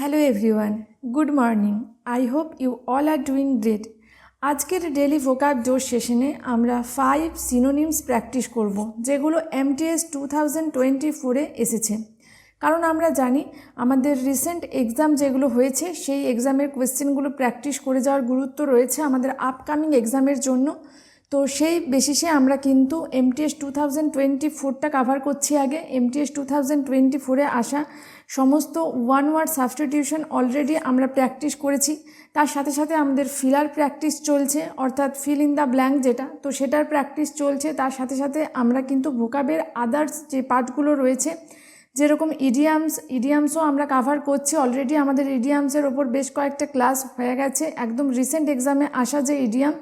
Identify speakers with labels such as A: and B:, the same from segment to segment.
A: Hello everyone good morning I hope you all are doing great আজকের daily vocab জোর সেশনে আমরা five synonyms practice করব, যেগুলো এমটিএস টু থাউজেন্ড টোয়েন্টি ফোরে এসেছে। কারণ আমরা জানি, আমাদের রিসেন্ট এক্সাম যেগুলো হয়েছে, সেই এক্সামের কোয়েশ্চেনগুলো প্র্যাকটিস করে যাওয়ার গুরুত্ব রয়েছে আমাদের আপকামিং এক্সামের জন্য। তো সেই বেসিসে আমরা কিন্তু এমটিএস টু থাউজেন্ড টোয়েন্টি ফোরটা কাভার করছি আগে। এমটিএস টু থাউজেন্ড টোয়েন্টি ফোরে আসা সমস্ত ওয়ান ওয়ার্ড সাবস্টিটিউশন অলরেডি আমরা প্র্যাকটিস করেছি। তার সাথে সাথে আমাদের ফিলার প্র্যাকটিস চলছে, অর্থাৎ ফিল ইন দ্য ব্ল্যাঙ্ক যেটা, তো সেটার প্র্যাকটিস চলছে। তার সাথে সাথে আমরা কিন্তু ভোকাবের আদার্স যে পার্টগুলো রয়েছে, যেরকম ইডিয়ামস ইডিয়ামসও আমরা কাভার করছি। অলরেডি আমাদের ইডিয়ামসের ওপর বেশ কয়েকটা ক্লাস হয়ে গেছে। একদম রিসেন্ট এক্সামে আসা যে ইডিয়াম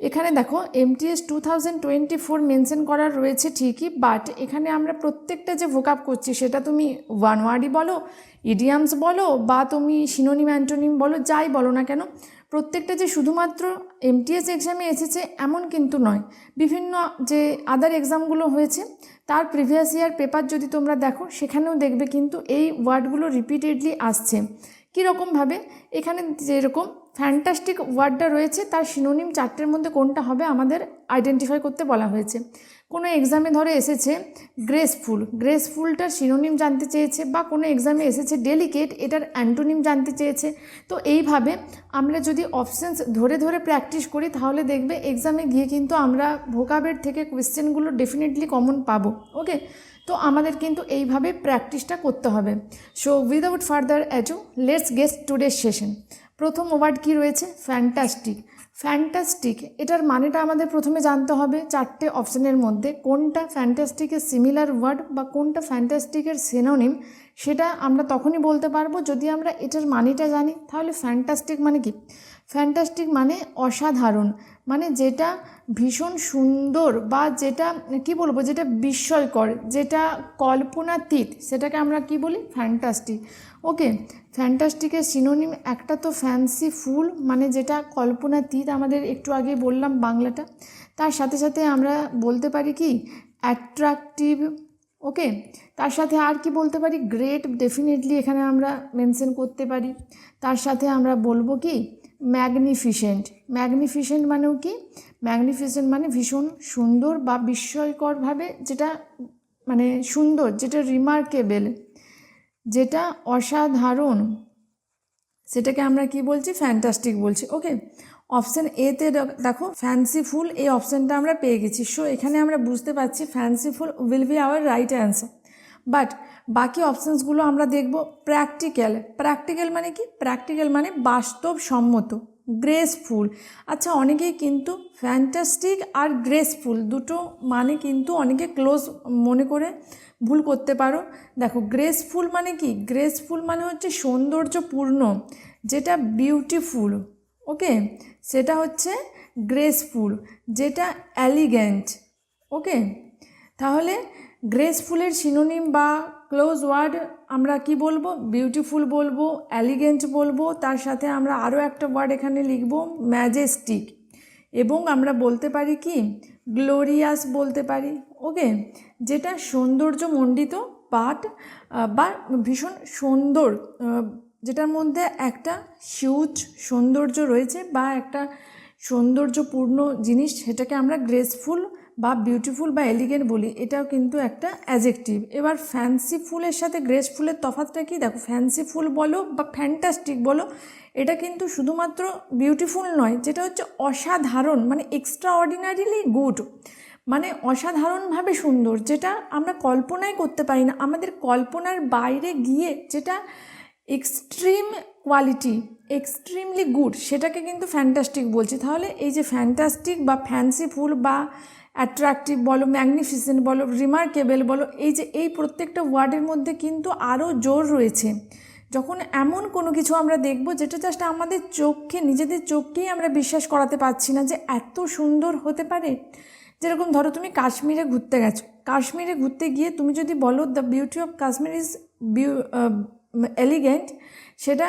A: এখানে দেখো MTS two thousand twenty four mention করা রয়েছে ঠিকই বাট এখানে আমরা প্রত্যেকটা যে ভোকাপ করছি, সেটা তুমি ওয়ান ওয়ার্ডই বলো ইডিয়ামস বলো, বা তুমি সিনোনিম অ্যান্টোনিম বলো, যাই বলো না কেন, প্রত্যেকটা যে শুধুমাত্র এমটিএস এক্সামে এসেছে, এমন কিন্তু নয়। বিভিন্ন যে আদার এক্সামগুলো হয়েছে, তার প্রিভিয়াস ইয়ার পেপার যদি তোমরা দেখো, সেখানেও দেখবে কিন্তু এই ওয়ার্ডগুলো রিপিটেডলি আসছে। কীরকমভাবে এখানে যেরকম ফ্যান্টাস্টিক ওয়ার্ডটা রয়েছে, তার সিনোনিম চারটের মধ্যে কোনটা হবে আমাদের আইডেন্টিফাই করতে বলা হয়েছে। কোনো এক্সামে ধরে এসেছে গ্রেসফুল গ্রেসফুলটার সিনোনিম জানতে চেয়েছে বা কোনো এক্সামে এসেছে ডেলিকেট এটার অ্যান্টোনিম জানতে চেয়েছে। তো এইভাবে আমরা যদি অপশানস ধরে ধরে প্র্যাকটিস করি, তাহলে দেখবে এক্সামে গিয়ে কিন্তু আমরা ভোকাবের থেকে কোয়েশ্চেনগুলো ডেফিনেটলি কমন পাবো ওকে তো আমাদের কিন্তু এইভাবে প্র্যাকটিসটা করতে হবে। So without further ado let's guess today session প্রথম ওয়ার্ড কি রয়েছে? ফ্যান্টাস্টিক ফ্যান্টাস্টিক এটার মানেটা আমাদের প্রথমে জানতে হবে চারটে অপশানের মধ্যে। কোনটা ফ্যান্টাস্টিকের সিমিলার ওয়ার্ড বা কোনটা ফ্যান্টাস্টিকের সেনোনিম সেটা আমরা তখনই বলতে পারব যদি আমরা এটার মানেটা জানি। তাহলে ফ্যান্টাস্টিক মানে কি? ফ্যান্টাস্টিক মানে অসাধারণ। মানে যেটা ভীষণ সুন্দর বা যেটা, কি বলব, যেটা বিস্ময়কর, যেটা কল্পনাতীত, সেটাকে আমরা কি বলি? ফ্যান্টাস্টিক ওকে ফ্যান্টাস্টিকের সিনোনিম একটা তো ফ্যান্সি ফুল মানে যেটা কল্পনাতীত, আমাদের একটু আগে বললাম বাংলাটা। তার সাথে সাথে আমরা বলতে পারি কি? অ্যাট্রাকটিভ ওকে তার সাথে আর কি বলতে পারি? গ্রেট ডেফিনেটলি এখানে আমরা মেনশন করতে পারি। তার সাথে আমরা বলব কি? ম্যাগনিফিসেন্ট ম্যাগনিফিসেন্ট মানেও কি? ম্যাগনিফিসেন্ট মানে ভীষণ সুন্দর বা বিস্ময়করভাবে যেটা মানে সুন্দর, যেটা রিমার্কেবেল যেটা অসাধারণ, সেটাকে আমরা কি বলছি? ফ্যান্টাস্টিক বলছি। ওকে অপশান এতে দেখো ফ্যান্সি ফুল এই অপশানটা আমরা পেয়ে গেছি। সো এখানে আমরা বুঝতে পারছি fanciful will be our right answer but বাকি অপশানসগুলো আমরা দেখব প্র্যাকটিক্যাল প্র্যাকটিক্যাল মানে কি? প্র্যাকটিক্যাল মানে বাস্তবসম্মত গ্রেসফুল আচ্ছা অনেকেই কিন্তু ফ্যান্টাস্টিক আর গ্রেসফুল দুটো মানে কিন্তু অনেকে ক্লোজ মনে করে ভুল করতে পারো। দেখো গ্রেসফুল মানে কি? গ্রেসফুল মানে হচ্ছে সৌন্দর্যপূর্ণ, যেটা বিউটিফুল ওকে সেটা হচ্ছে গ্রেসফুল যেটা অ্যালিগ্যান্ট ওকে তাহলে গ্রেসফুলের সিনোনিম বা ক্লোজ ওয়ার্ড আমরা কি বলব? বিউটিফুল বলব অ্যালিগেন্ট বলব, তার সাথে আমরা আরও একটা ওয়ার্ড এখানে লিখব ম্যাজেস্টিক এবং আমরা বলতে পারি কি? গ্লোরিয়াস বলতে পারি। ওকে? যেটা সৌন্দর্যমণ্ডিত বাট বা ভীষণ সুন্দর যেটার মধ্যে একটা হিউজ সৌন্দর্য রয়েছে বা একটা সৌন্দর্যপূর্ণ জিনিস, সেটাকে আমরা গ্রেসফুল বা বিউটিফুল বা এলিগেন্ট বলি, এটাও কিন্তু একটা অ্যাজেক্টিভ এবার ফ্যান্সি ফুলের সাথে গ্রেসফুলের তফাতটা কি? দেখো ফ্যান্সি ফুল বলো বা ফ্যান্টাস্টিক বলো, এটা কিন্তু শুধুমাত্র বিউটিফুল নয়, যেটা হচ্ছে অসাধারণ মানে এক্সট্রা অর্ডিনারিলি গুড মানে অসাধারণভাবে সুন্দর, যেটা আমরা কল্পনাই করতে পারি না। আমাদের কল্পনার বাইরে গিয়ে যেটা এক্সট্রিম কোয়ালিটি এক্সট্রিমলি গুড সেটাকে কিন্তু ফ্যান্টাস্টিক বলছি। তাহলে এই যে ফ্যান্টাস্টিক বা ফ্যান্সি ফুল বা অ্যাট্রাকটিভ বলো ম্যাগনিফিসেন্ট বলো রিমার্কেবল বলো, এই যে এই প্রত্যেকটা ওয়ার্ডের মধ্যে কিন্তু আরও জোর রয়েছে। যখন এমন কোনো কিছু আমরা দেখব যেটা জাস্ট আমাদের চোখকে, নিজেদের চোখকেই আমরা বিশ্বাস করাতে পারছি না যে এত সুন্দর হতে পারে। যেরকম ধরো তুমি কাশ্মীরে ঘুরতে গেছো। কাশ্মীরে ঘুরতে গিয়ে তুমি যদি বলো the beauty of Kashmir is view elegant সেটা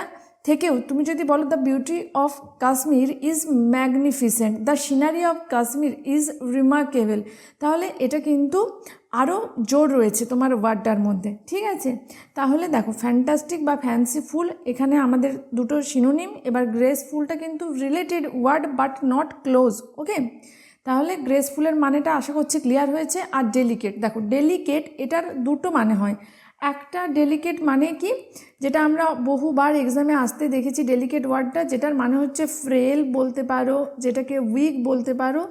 A: থেকেও তুমি যদি বলো the beauty of Kashmir is magnificent the scenery of Kashmir is remarkable তাহলে এটা কিন্তু আরও জোর রয়েছে তোমার ওয়ার্ডটার মধ্যে, ঠিক আছে? তাহলে দেখো ফ্যান্টাস্টিক বা ফ্যান্সিফুল এখানে আমাদের দুটো সিনোনিম এবার গ্রেসফুলটা কিন্তু related word but not close okay তাহলে গ্রেসফুলের মানেটা আশা করছি ক্লিয়ার হয়েছে, আর ডেলিকেট দেখো ডেলিকেট এটার দুটো মানে হয় একটা ডেলিকেট মানে কি? যেটা আমরা বহুবার এক্সামে আসতে দেখেছি ডেলিকেট ওয়ার্ডটা যেটার মানে হচ্ছে ফ্রেল বলতে পারো, যেটাকে উইক বলতে পারো,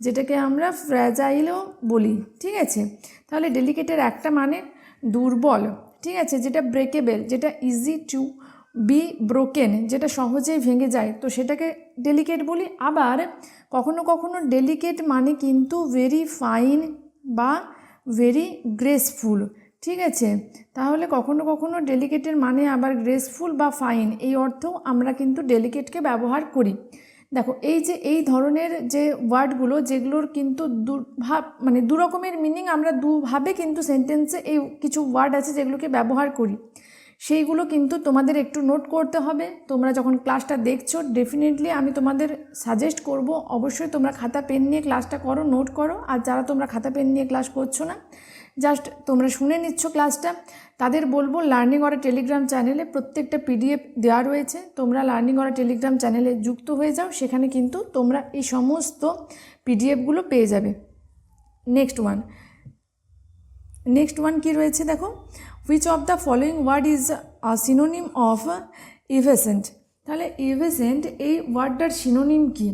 A: যেটাকে আমরা ফ্র্যাজাইলও বলি, ঠিক আছে? তাহলে ডেলিকেটের একটা মানে দুর্বল, ঠিক আছে? যেটা ব্রেকেবেল যেটা ইজি টু বি ব্রোকেন যেটা সহজেই ভেঙে যায়। তো সেটাকে ডেলিকেট বলি। আবার কখনো কখনো ডেলিকেট মানে কিন্তু ভেরি ফাইন বা ভেরি গ্রেসফুল ঠিক আছে? তাহলে কখনো কখনো ডেলিকেটের মানে আবার গ্রেসফুল বা ফাইন এই অর্থেও আমরা কিন্তু ডেলিকেটকে ব্যবহার করি। দেখো, এই যে, এই ধরনের যে ওয়ার্ডগুলো, যেগুলোর কিন্তু দুভাব মানে দু রকমের মিনিং আমরা দুভাবে কিন্তু সেন্টেন্সে এই কিছু ওয়ার্ড আছে যেগুলোকে ব্যবহার করি। সেইগুলো কিন্তু তোমাদের একটু নোট করতে হবে। তোমরা যখন ক্লাসটা দেখছ ডেফিনেটলি আমি তোমাদের সাজেস্ট করব। অবশ্যই তোমরা খাতা পেন নিয়ে ক্লাসটা করো নোট করো। আর যারা তোমরা খাতা পেন নিয়ে ক্লাস করছ না জাস্ট তোমরা শুনে নিচ্ছ ক্লাসটা তাদের বলব লার্নিং অরা টেলিগ্রাম চ্যানেলে প্রত্যেকটা পিডিএফ দেওয়া রয়েছে। তোমরা লার্নিং অরা টেলিগ্রাম চ্যানেলে যুক্ত হয়ে যাও, সেখানে কিন্তু তোমরা এই সমস্ত পিডিএফগুলো পেয়ে যাবে। নেক্সট ওয়ান নেক্সট ওয়ান কি রয়েছে দেখো? Which of the following word is a synonym of evanescent তাহলে ইভেসেন্ট এই ওয়ার্ডটার সিনোনিম কি?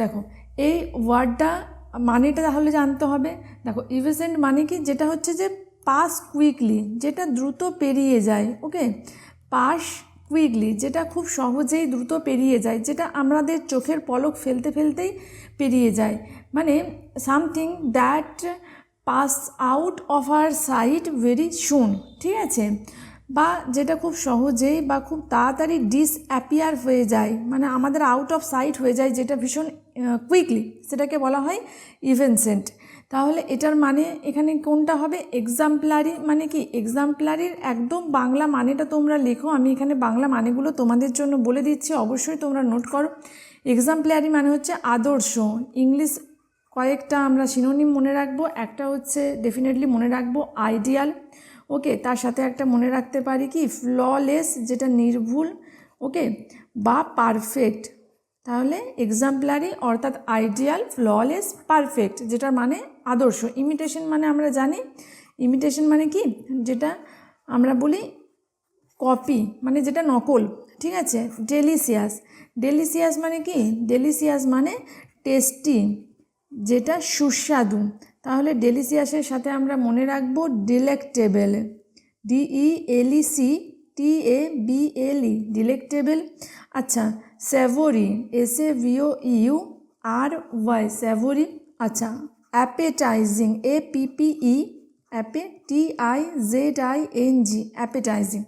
A: দেখো, এই ওয়ার্ডটা মানেটা তাহলে জানতে হবে। দেখো, ইভেসেন্ট মানে কি? যেটা হচ্ছে যে পাস কুইকলি, যেটা দ্রুত পেরিয়ে যায়, ওকে? পাস কুইকলি, যেটা খুব সহজেই দ্রুত পেরিয়ে যায়, যেটা আমাদের চোখের পলক ফেলতে ফেলতেই পেরিয়ে যায়। মানে something that pass out of R sight very soon, ঠিক আছে? বা যেটা খুব সহজেই বা খুব তাড়াতাড়ি ডিসঅ্যাপিয়ার হয়ে যায় মানে আমাদের আউট অফ সাইট হয়ে যায় যেটা ভীষণ কুইকলি সেটাকে বলা হয় ইভেনসেন্ট তাহলে এটার মানে এখানে কোনটা হবে? এক্সাম্পলারি মানে কি? এক্সাম্পলারির একদম বাংলা মানেটা তোমরা লেখো, আমি এখানে বাংলা মানেগুলো তোমাদের জন্য বলে দিচ্ছি, অবশ্যই তোমরা নোট করো। এক্সাম্পলারি মানে হচ্ছে আদর্শ। ইংলিশ কয়েকটা আমরা সিনোনিম মনে রাখব, একটা হচ্ছে ডেফিনেটলি মনে রাখব আইডিয়াল ওকে, তার সাথে একটা মনে রাখতে পারি কি? ফ্ললেস যেটা নির্ভুল, ওকে? বা পারফেক্ট তাহলে এক্সাম্পলারি অর্থাৎ আইডিয়াল ফ্ললেস পারফেক্ট যেটার মানে আদর্শ। ইমিটেশন মানে আমরা জানি। ইমিটেশন মানে কি? যেটা আমরা বলি কপি মানে যেটা নকল, ঠিক আছে? ডেলিসিয়াস ডেলিসিয়াস মানে কি? ডেলিসিয়াস মানে টেস্টি যেটা সুস্বাদু। তাহলে ডেলিসিয়াসের সাথে আমরা মনে রাখব delectable D E L E C T A B L delectable আচ্ছা savoury S A V O U R Y savoury আচ্ছা appetising A P P E অ্যাপে T I Z I N G appetising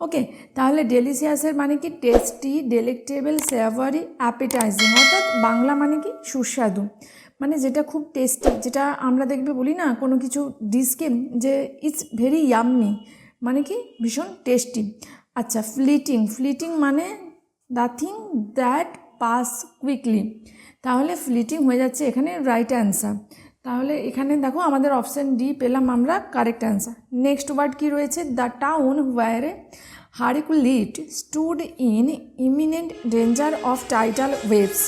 A: okay, তাহলে ডেলিসিয়াসের মানে কি? Tasty ডেলেক্টেবল স্যাভারি appetizing অর্থাৎ বাংলা মানে কি? সুস্বাদু। মানে যেটা খুব টেস্টি যেটা আমরা দেখবে বলি না, কোনো কিছু ডিশকে যে ইটস ভেরি ইয়াম্মি মানে কি ভীষণ টেস্টি আচ্ছা ফ্লিটিং ফ্লিটিং মানে the thing that pass quickly তাহলে ফ্লিটিং হয়ে যাচ্ছে এখানে রাইট অ্যান্সার তাহলে এখানে দেখো আমাদের অপশান ডি পেলাম আমরা কারেক্ট অ্যান্সার নেক্সট ওয়ার্ড কি রয়েছে? The town where হারিকুলিট stood in imminent danger of tidal waves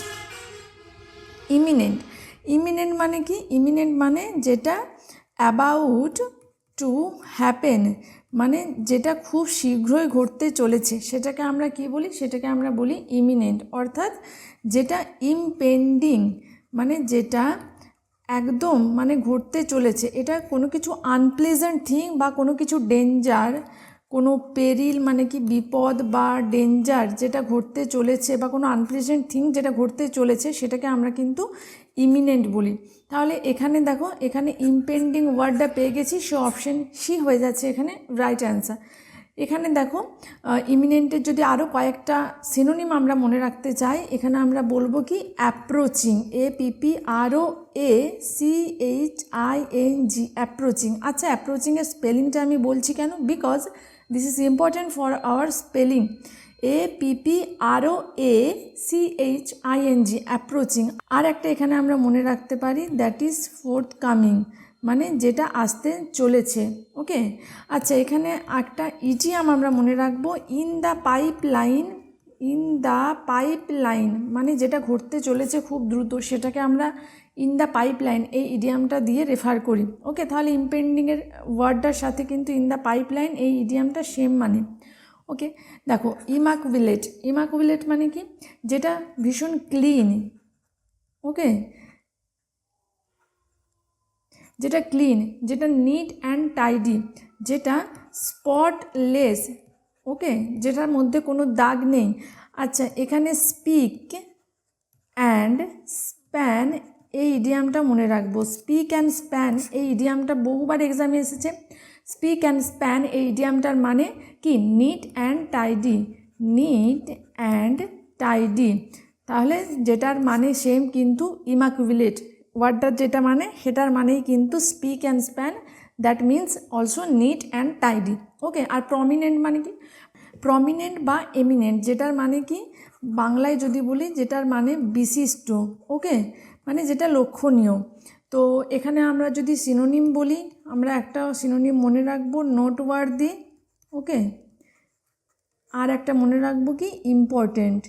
A: imminent imminent মানে কি? ইমিনেন্ট মানে যেটা অ্যাবাউট টু হ্যাপেন মানে যেটা খুব শীঘ্রই ঘটতে চলেছে। সেটাকে আমরা কি বলি? সেটাকে আমরা বলি ইমিনেন্ট। অর্থাৎ যেটা ইমপেন্ডিং মানে যেটা একদম মানে ঘটতে চলেছে। এটা কোনো কিছু আনপ্লেজেন্ট থিং বা কোনো কিছু ডেঞ্জার কোনো পেরিল মানে কি বিপদ বা ডেঞ্জার যেটা ঘটতে চলেছে বা কোনো আনপ্লেজেন্ট থিং যেটা ঘটতে চলেছে সেটাকে আমরা কিন্তু ইমিনেন্ট বলি। তাহলে এখানে দেখো, এখানে ইমপেন্ডিং ওয়ার্ডটা পেয়ে গেছি, সে অপশন সি হয়ে যাচ্ছে এখানে রাইট অ্যান্সার এখানে দেখো ইমিনেন্টের যদি আরও কয়েকটা সিনোনিম আমরা মনে রাখতে চাই, এখানে আমরা বলব কি approaching A P P R O A C H I N G approaching আচ্ছা অ্যাপ্রোচিংয়ের স্পেলিংটা আমি বলছি কেন? Because this is important for our spelling A P P R O A C H I N G approaching আর একটা এখানে আমরা মনে রাখতে পারি দ্যাট ইজ ফোর্থ কামিং মানে যেটা আসতে চলেছে, ওকে? আচ্ছা এখানে একটা ইডিয়াম আমরা মনে রাখব in the pipeline in the pipeline মানে যেটা ঘটতে চলেছে খুব দ্রুত, সেটাকে আমরা ইন দ্য পাইপলাইন এই ইডিয়ামটা দিয়ে রেফার করি। ওকে তাহলে ইম্পেন্ডিংয়ের ওয়ার্ডটার সাথে কিন্তু ইন দ্য পাইপলাইন এই ইডিয়ামটা সেম মানে। ওকে দেখো ইমাকুবিলেট ইমাকুবিলেট মানে কি? যেটা ভীষণ ক্লিন ওকে যেটা ক্লিন যেটা নিট অ্যান্ড টাইডি যেটা স্পটলেস ওকে যেটার মধ্যে কোনো দাগ নেই। আচ্ছা এখানে স্পিক অ্যান্ড স্প্যান এই ইডিয়ামটা মনে রাখব। স্পিক অ্যান্ড স্প্যান এই ইডিয়ামটা বহুবার এক্সামে এসেছে। স্পিক অ্যান্ড স্প্যান এই ইডিয়ামটার মানে কি? Neat and tidy neat and tidy তাহলে যেটার মানে সেম কিন্তু ইমাকুভিলেট ওয়ার্ডটার যেটা মানে সেটার মানেই কিন্তু spick and span that means also neat and tidy okay R prominent মানে কি? প্রমিনেন্ট বা এমিনেন্ট যেটার মানে কি? বাংলায় যদি বলি, যেটার মানে বিশিষ্ট। ওকে মানে যেটা লক্ষণীয়। তো এখানে আমরা যদি সিনোনিম বলি, আমরা একটা সিনোনিম মনে রাখব নোট ওয়ার্দি ওকে আর একটা মনে রাখব কি? ইম্পর্টেন্ট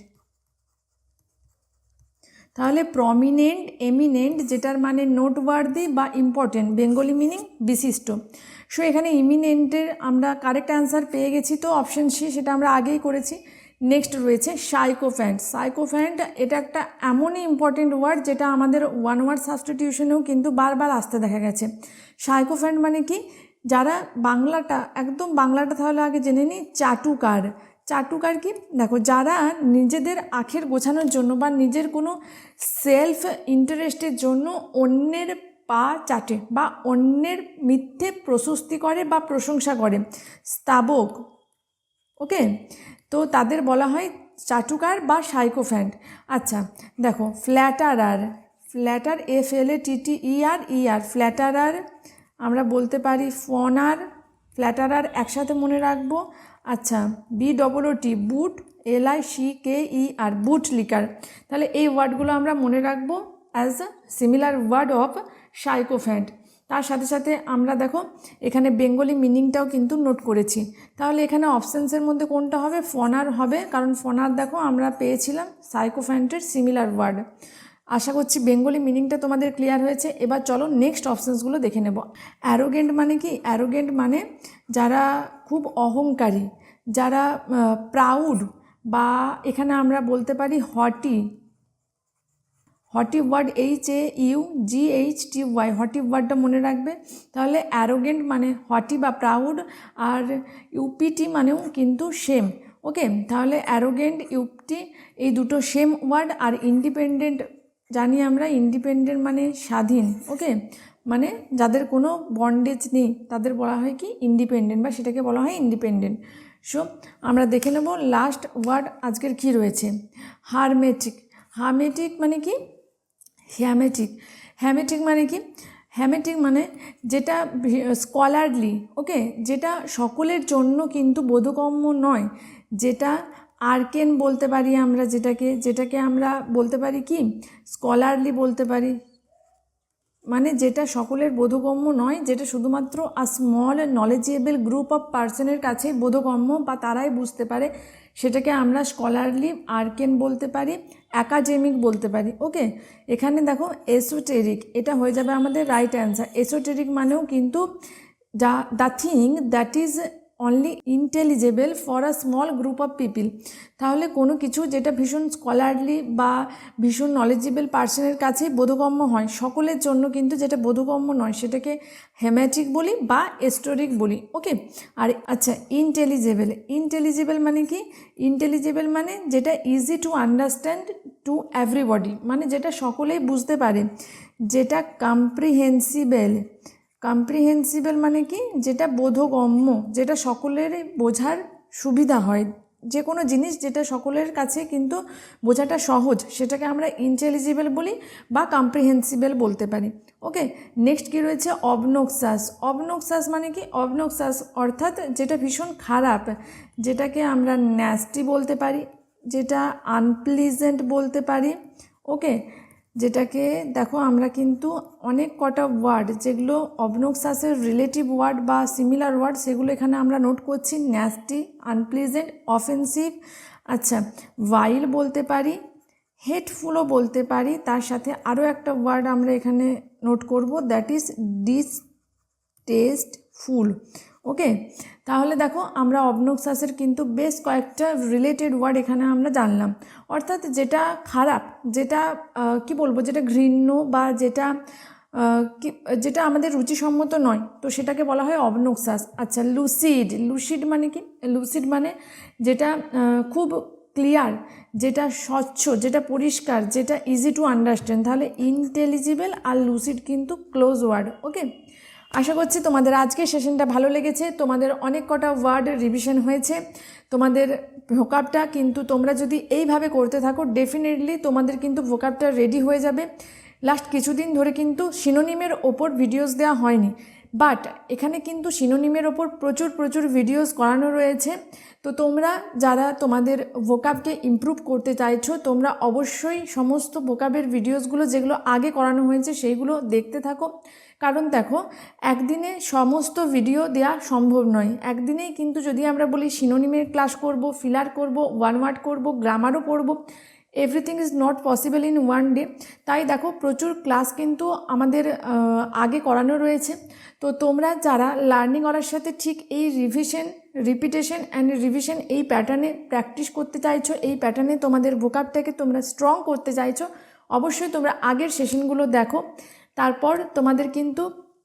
A: তাহলে প্রমিনেন্ট এমিনেন্ট যেটার মানে নোট নোটওয়ার্দি বা ইম্পর্টেন্ট বেঙ্গলি মিনিং বিশিষ্ট। সো এখানে ইমিনেন্টের আমরা কারেক্ট অ্যান্সার পেয়ে গেছি তো অপশন সি, সেটা আমরা আগেই করেছি। নেক্সট রয়েছে সাইকোফ্যান্ট সাইকোফ্যান্ট এটা একটা এমনই ইম্পর্টেন্ট ওয়ার্ড যেটা আমাদের ওয়ান ওয়ার্ড সাবস্টিটিউশনেও কিন্তু বারবার আসতে দেখা গেছে। সাইকোফ্যান্ট মানে কি? যারা বাংলাটা, একদম বাংলাটা তাহলে আগে জেনে নিই, চাটুকার। চাটুকার কি? দেখো, যারা নিজেদের আখের গোছানোর জন্য বা নিজের কোনো সেলফ ইন্টারেস্টের জন্য অন্যের পা চাটে বা অন্যের মিথ্যে প্রশস্তি করে বা প্রশংসা করে। স্তাবক ওকে তো তাদের বলা হয় চাটুকার বা সাইকোফ্যান্ট। আচ্ছা দেখো, ফ্ল্যাটারার, ফ্ল্যাটার এফ এল এ টি টি ই আর ই আর ফ্ল্যাটারার, আমরা বলতে পারি ফনার, ফ্ল্যাটারার একসাথে মনে রাখব। আচ্ছা B double T boot L I C K E R bootlicker. তাহলে এই ওয়ার্ডগুলো আমরা মনে রাখব as similar word of sycophant. তার সাথে সাথে আমরা দেখো, এখানে বেঙ্গলি মিনিংটাও কিন্তু নোট করেছি। তাহলে এখানে অপশানসের মধ্যে কোনটা হবে? ফনার হবে, কারণ ফনার দেখো আমরা পেয়েছিলাম সাইকোফ্যান্টের সিমিলার ওয়ার্ড আশা করছি বেঙ্গলি মিনিংটা তোমাদের ক্লিয়ার হয়েছে। এবার চলো নেক্সট অপশানসগুলো দেখে নেব। অ্যারোগেন্ট মানে কি? অ্যারোগেন্ট মানে যারা খুব অহংকারী, যারা প্রাউড বা এখানে আমরা বলতে পারি haughty haughty word H A U G H T Y haughty ওয়ার্ডটা মনে রাখবে? তাহলে অ্যারোগেন্ট মানে হটি বা প্রাউড আর ইউপিটি মানেও কিন্তু সেম ওকে তাহলে অ্যারোগেন্ট ইউপটি এই দুটো সেম ওয়ার্ড আর ইন্ডিপেন্ডেন্ট জানি আমরা ইন্ডিপেন্ডেন্ট মানে স্বাধীন। ওকে মানে যাদের কোনো বন্ডেজ নেই, তাদের বলা হয় কি? ইন্ডিপেন্ডেন্ট বা সেটাকে বলা হয় ইন্ডিপেন্ডেন্ট সো আমরা দেখে নেব লাস্ট ওয়ার্ড আজকের কি রয়েছে। হারমেটিক হারমেটিক মানে কি? হ্যামেটিক হ্যামেটিক মানে কি? হ্যামেটিক মানে যেটা স্কলারলি ওকে যেটা সকলের জন্য কিন্তু বোধগম্য নয়। যেটা আর্কেন বলতে পারি আমরা যেটাকে যেটাকে আমরা বলতে পারি কি? স্কলারলি বলতে পারি। মানে যেটা সকলের বোধগম্য নয়, যেটা শুধুমাত্র a small knowledgeable group of পার্সনের কাছে বোধগম্য বা তারাই বুঝতে পারে। সেটাকে আমরা স্কলারলি আর্কেন বলতে পারি অ্যাকাডেমিক বলতে পারি ওকে এখানে দেখো এসোটেরিক এটা হয়ে যাবে আমাদের রাইট অ্যান্সার এসোটেরিক মানেও কিন্তু যা the thing that is only intelligible for a small group of people তাহলে কোনো কিছু যেটা ভীষণ স্কলারলি বা ভীষণ নলেজেবল পার্সনের কাছেই বোধগম্য হয়, সকলের জন্য কিন্তু যেটা বোধগম্য নয়, সেটাকে হেম্যাটিক বলি বা এস্টোরিক বলি ওকে আর আচ্ছা ইন্টেলিজেবল ইন্টেলিজেবল মানে কি? ইন্টেলিজেবল মানে যেটা easy to understand to everybody মানে যেটা সকলেই বুঝতে পারে, যেটা কম্প্রিহেন্সিবল কম্প্রিহেন্সিবল মানে কি? যেটা বোধগম্য, যেটা সকলের বোঝার সুবিধা হয়। যে কোনো জিনিস যেটা সকলের কাছে কিন্তু বোঝাটা সহজ, সেটাকে আমরা ইন্টেলিজিবল বলি বা কম্প্রিহেন্সিবল বলতে পারি। ওকে নেক্সট কী রয়েছে? অবনোক্সাস অবনোক্সাস মানে কি? অবনোক্সাস অর্থাৎ যেটা ভীষণ খারাপ, যেটাকে আমরা ন্যাস্টি বলতে পারি, যেটা আনপ্লিজেন্ট বলতে পারি। ওকে যেটাকে, দেখো আমরা কিন্তু অনেক কটা ওয়ার্ড যেগুলো অবনোক্সাসের রিলেটিভ ওয়ার্ড বা সিমিলার ওয়ার্ড সেগুলো এখানে আমরা নোট করছি। ন্যাস্টি আনপ্লিজেন্ট অফেন্সিভ আচ্ছা ভাইল বলতে পারি হেটফুলও বলতে পারি, তার সাথে আরও একটা ওয়ার্ড আমরা এখানে নোট করব that is distasteful okay তাহলে দেখো, আমরা অবনোক্সাসের কিন্তু বেশ কয়েকটা রিলেটেড ওয়ার্ড এখানে আমরা জানলাম। অর্থাৎ যেটা খারাপ, যেটা কি বলব, যেটা ঘৃণ্য বা যেটা কি, যেটা আমাদের রুচিসম্মত নয়, তো সেটাকে বলা হয় অবনোক্সাস। আচ্ছা লুসিড লুসিড মানে কি? লুসিড মানে যেটা খুব ক্লিয়ার যেটা স্বচ্ছ, যেটা পরিষ্কার, যেটা ইজি টু আন্ডারস্ট্যান্ড তাহলে ইন্টেলিজিবল আর লুসিড কিন্তু ক্লোজ ওয়ার্ড ওকে আশা করছি তোমাদের আজকের সেশনটা ভালো লেগেছে। তোমাদের অনেক কটা ওয়ার্ড রিভিশন হয়েছে। তোমাদের ভোকাবটা কিন্তু তোমরা যদি এইভাবে করতে থাকো ডেফিনেটলি তোমাদের কিন্তু ভোকাপটা রেডি হয়ে যাবে। লাস্ট কিছুদিন ধরে কিন্তু সিনোনিমের ওপর ভিডিওস দেওয়া হয়নি। বাট এখানে কিন্তু সিনোনিমের ওপর প্রচুর প্রচুর ভিডিওস করানো রয়েছে। তো তোমরা যারা তোমাদের ভোকাবকে ইমপ্রুভ করতে চাইছো, তোমরা অবশ্যই সমস্ত ভোকাবের ভিডিওসগুলো যেগুলো আগে করানো হয়েছে, সেইগুলো দেখতে থাকো। কারণ দেখো, একদিনে সমস্ত ভিডিও দেওয়া সম্ভব নয়। একদিনেই কিন্তু যদি আমরা বলি সিনোনিমের ক্লাস করব ফিলার করব ওয়ান ওয়ার্ড করব গ্রামারও পড়ব everything is not possible in one day তাই দেখো, প্রচুর ক্লাস কিন্তু আমাদের আগে করানো রয়েছে। তো তোমরা যারা লার্নিং করার সাথে ঠিক এই রিভিশন রিপিটেশন অ্যান্ড রিভিশন এই প্যাটার্নে প্র্যাকটিস করতে চাইছো, এই প্যাটার্নে তোমাদের ভোকাবটাকে তোমরা স্ট্রং করতে চাইছো, অবশ্যই তোমরা আগের সেশনগুলো দেখো। তারপর তোমাদের কিন্তু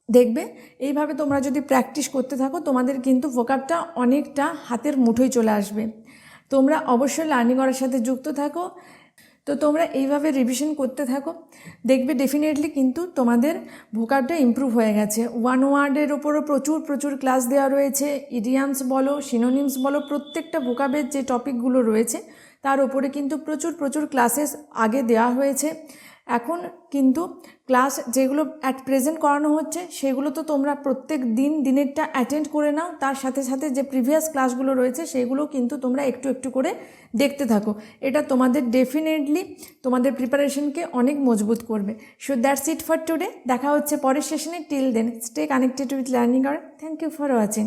A: দেখবে, এইভাবে তোমরা যদি প্র্যাকটিস করতে থাকো, তোমাদের কিন্তু ভোকাবটা অনেকটা হাতের মুঠোয় চলে আসবে। তোমরা অবশ্যই লার্নিং করার সাথে যুক্ত থাকো। তো তোমরা এইভাবে রিভিশন করতে থাকো। দেখবে ডেফিনেটলি কিন্তু তোমাদের ভোকাবটা ইমপ্রুভ হয়ে গেছে। ওয়ান ওয়ার্ডের ওপরও প্রচুর প্রচুর ক্লাস দেওয়া রয়েছে। ইডিয়ামস বলো সিনোনিমস বলো, প্রত্যেকটা ভোকাবের যে টপিকগুলো রয়েছে, তার ওপরে কিন্তু প্রচুর প্রচুর ক্লাসেস আগে দেওয়া হয়েছে। এখন কিন্তু ক্লাস যেগুলো অ্যাট প্রেজেন্ট করানো হচ্ছে, সেগুলো তো তোমরা প্রত্যেক দিন, দিনেরটা অ্যাটেন্ড করে নাও। তার সাথে সাথে যে প্রিভিয়াস ক্লাসগুলো রয়েছে, সেগুলো কিন্তু তোমরা একটু একটু করে দেখতে থাকো। এটা তোমাদের ডেফিনেটলি তোমাদের প্রিপারেশনকে অনেক মজবুত করবে। So that's it for today দেখা হচ্ছে পরের সেশনে till then stay connected with learning R thank you for watching